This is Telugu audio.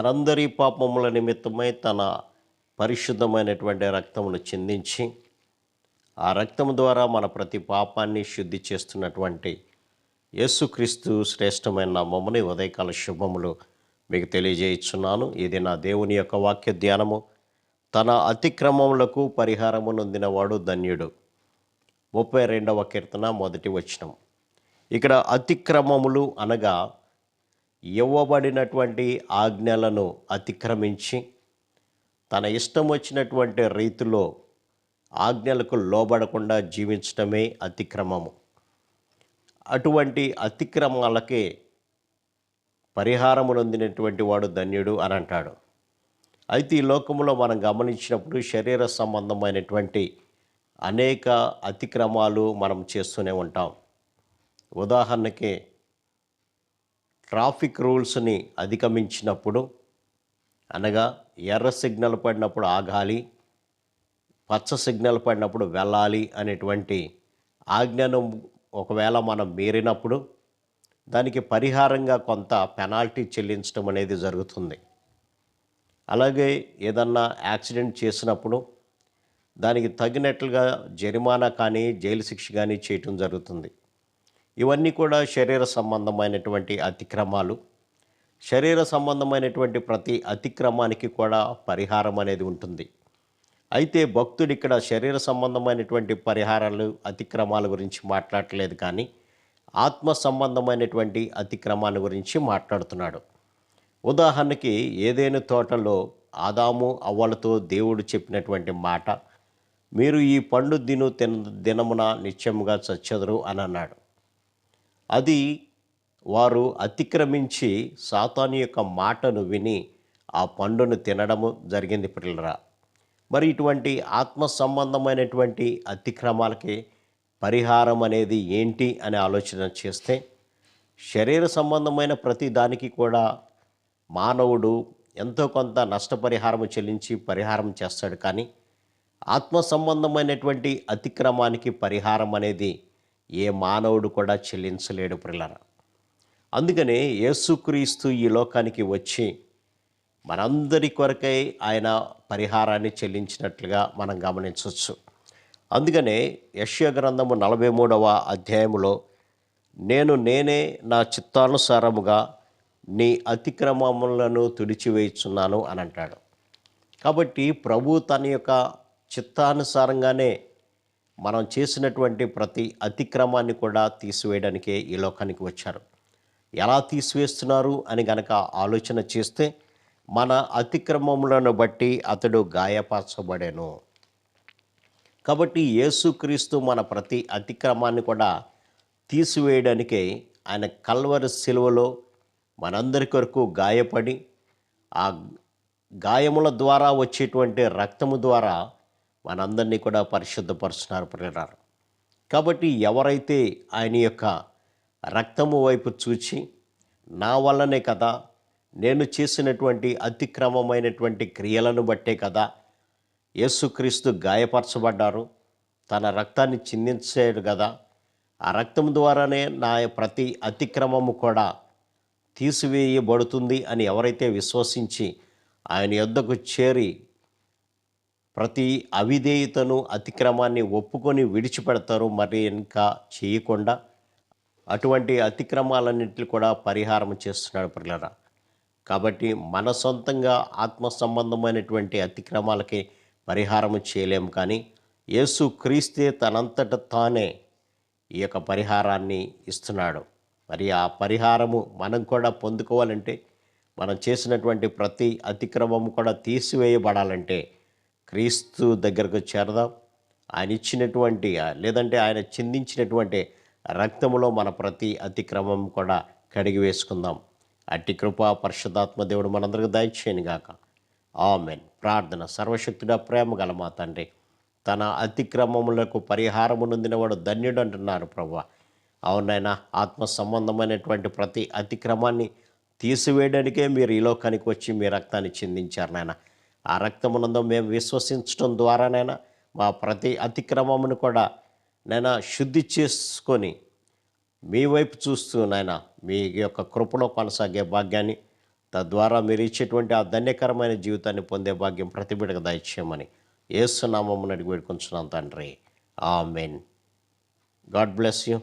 మనందరి పాపముల నిమిత్తమై తన పరిశుద్ధమైనటువంటి రక్తమును చిందించి ఆ రక్తము ద్వారా మన ప్రతి పాపాన్ని శుద్ధి చేస్తున్నటువంటి యేసుక్రీస్తు శ్రేష్టమైన నామముని ఉదయకాల శుభములు మీకు తెలియజేయిస్తున్నాను ఇది నా దేవుని యొక్క వాక్య ధ్యానము. తన అతిక్రమములకు పరిహారము నొందినవాడు ధన్యుడు. ముప్పై రెండవ కీర్తన మొదటి వచనం. ఇక్కడ అతిక్రమములు అనగా ఇవ్వబడినటువంటి ఆజ్ఞలను అతిక్రమించి తన ఇష్టం వచ్చినటువంటి రీతిలో ఆజ్ఞలకు లోబడకుండా జీవించడమే అతిక్రమము. అటువంటి అతిక్రమాలకే పరిహారము నొందినటువంటి వాడు ధన్యుడు అని అంటాడు. అయితే ఈ లోకంలో మనం గమనించినప్పుడు శరీర సంబంధమైనటువంటి అనేక అతిక్రమాలు మనం చేస్తూనే ఉంటాం. ఉదాహరణకి ట్రాఫిక్ రూల్స్ని అధిగమించినప్పుడు అనగా ఎర్ర సిగ్నల్ పడినప్పుడు ఆగాలి పచ్చ సిగ్నల్ పడినప్పుడు వెళ్ళాలి అనేటువంటి ఆజ్ఞను ఒకవేళ మనం మీరినప్పుడు దానికి పరిహారంగా కొంత పెనాల్టీ చెల్లించడం అనేది జరుగుతుంది. అలాగే ఏదన్నా యాక్సిడెంట్ చేసినప్పుడు దానికి తగినట్లుగా జరిమానా కానీ జైలు శిక్ష కానీ చేయటం జరుగుతుంది. ఇవన్నీ కూడా శరీర సంబంధమైనటువంటి అతిక్రమాలు. శరీర సంబంధమైనటువంటి ప్రతి అతిక్రమానికి కూడా పరిహారం అనేది ఉంటుంది. అయితే భక్తుడు ఇక్కడ శరీర సంబంధమైనటువంటి పరిహారాలు అతిక్రమాల గురించి మాట్లాడలేదు కానీ ఆత్మ సంబంధమైనటువంటి అతిక్రమాల గురించి మాట్లాడుతున్నాడు. ఉదాహరణకి ఏదైనా తోటలో ఆదాము అవ్వలతో దేవుడు చెప్పినటువంటి మాట మీరు ఈ పండు దిను తిన దినమున నిత్యముగా చచ్చెదరు అని అన్నాడు. అది వారు అతిక్రమించి సాతాను యొక్క మాటను విని ఆ పండును తినడము జరిగింది పిల్లరా. మరి ఇటువంటి ఆత్మ సంబంధమైనటువంటి అతిక్రమాలకి పరిహారం అనేది ఏంటి అనే ఆలోచన చేస్తే శరీర సంబంధమైన ప్రతి దానికి కూడా మానవుడు ఎంతో కొంత నష్టపరిహారం చెల్లించి పరిహారం చేస్తాడు. కానీ ఆత్మ సంబంధమైనటువంటి అతిక్రమానికి పరిహారం అనేది ఏ మానవుడు కూడా చెల్లించలేడు పిల్లల అందుకనే యేసుక్రీస్తు ఈ లోకానికి వచ్చి మనందరి కొరకై ఆయన పరిహారాన్ని చెల్లించినట్లుగా మనం గమనించవచ్చు. అందుకనే యశ్య గ్రంథము నలభై మూడవ అధ్యాయములో నేను నేనే నా చిత్తానుసారముగా నీ అతిక్రమములను తుడిచివేయుచున్నాను అని అంటాడు. కాబట్టి ప్రభు తన యొక్క చిత్తానుసారంగానే మనం చేసినటువంటి ప్రతి అతిక్రమాన్ని కూడా తీసివేయడానికే ఈ లోకానికి వచ్చారు. ఎలా తీసివేస్తున్నారు అని గనక ఆలోచన చేస్తే మన అతిక్రమములను బట్టి అతడు గాయపరచబడేను. కాబట్టి యేసుక్రీస్తు మన ప్రతి అతిక్రమాన్ని కూడా తీసివేయడానికే ఆయన కల్వర శిలువలో మనందరి కొరకు గాయపడి ఆ గాయముల ద్వారా వచ్చేటువంటి రక్తము ద్వారా మనందరినీ కూడా పరిశుద్ధపరుస్తున్నారు ప్రియులారా. కాబట్టి ఎవరైతే ఆయన యొక్క రక్తము వైపు చూచి నా వల్లనే కదా నేను చేసినటువంటి అతిక్రమమైనటువంటి క్రియలను బట్టే కదా యేసుక్రీస్తు గాయపరచబడ్డారు తన రక్తాన్ని చిందించాడు కదా ఆ రక్తం ద్వారానే నా ప్రతి అతిక్రమము కూడా తీసివేయబడుతుంది అని ఎవరైతే విశ్వసించి ఆయన యొద్దకు చేరి ప్రతి అవిధేయతను అతిక్రమాన్ని ఒప్పుకొని విడిచిపెడతారు. మరి ఇంకా చేయకుండా అటువంటి అతిక్రమాలన్నింటినీ కూడా పరిహారం చేస్తున్నాడు పిల్లరా కాబట్టి మన సొంతంగా ఆత్మ సంబంధమైనటువంటి అతిక్రమాలకి పరిహారం చేయలేము కానీ యేసు క్రీస్తే తనంతట తానే ఈ యొక్క పరిహారాన్ని ఇస్తున్నాడు. మరి ఆ పరిహారము మనం కూడా పొందుకోవాలంటే మనం చేసినటువంటి ప్రతి అతిక్రమము కూడా తీసివేయబడాలంటే క్రీస్తు దగ్గరకు చేరదాం. ఆయన ఇచ్చినటువంటి లేదంటే ఆయన చిందించినటువంటి రక్తములో మన ప్రతి అతిక్రమం కూడా కడిగి వేసుకుందాం. అట్టి కృపా పరిశుద్ధాత్మ దేవుడు మనందరికీ దయచేయను గాక. ఆమెన్. ప్రార్థన సర్వశక్తుడ ప్రేమ గల మా తండ్రి తన అతిక్రమములకు పరిహారము నొందినవాడు ధన్యుడు అంటున్నారు ప్రభు అవునైనా ఆత్మ సంబంధమైనటువంటి ప్రతి అతిక్రమాన్ని తీసివేయడానికే మీరు ఈ లోకానికి వచ్చి మీ రక్తాన్ని చిందించారు నాయన. ఆ రక్తమునందు మేము విశ్వసించడం ద్వారానైనా మా ప్రతి అతిక్రమమును కూడా నైనా శుద్ధి చేసుకొని మీ వైపు చూస్తూ నాయన మీ యొక్క కృపలో కొనసాగే భాగ్యాన్ని తద్వారా మీరు ఇచ్చేటువంటి ఆ ధన్యకరమైన జీవితాన్ని పొందే భాగ్యం ప్రతి బిడ్డకు దయచేయమని ఏసునామమును అడిగి వేడుకొంచున్నాను తండ్రి. ఆ మెయిన్ గాడ్ బ్లెస్ యూ.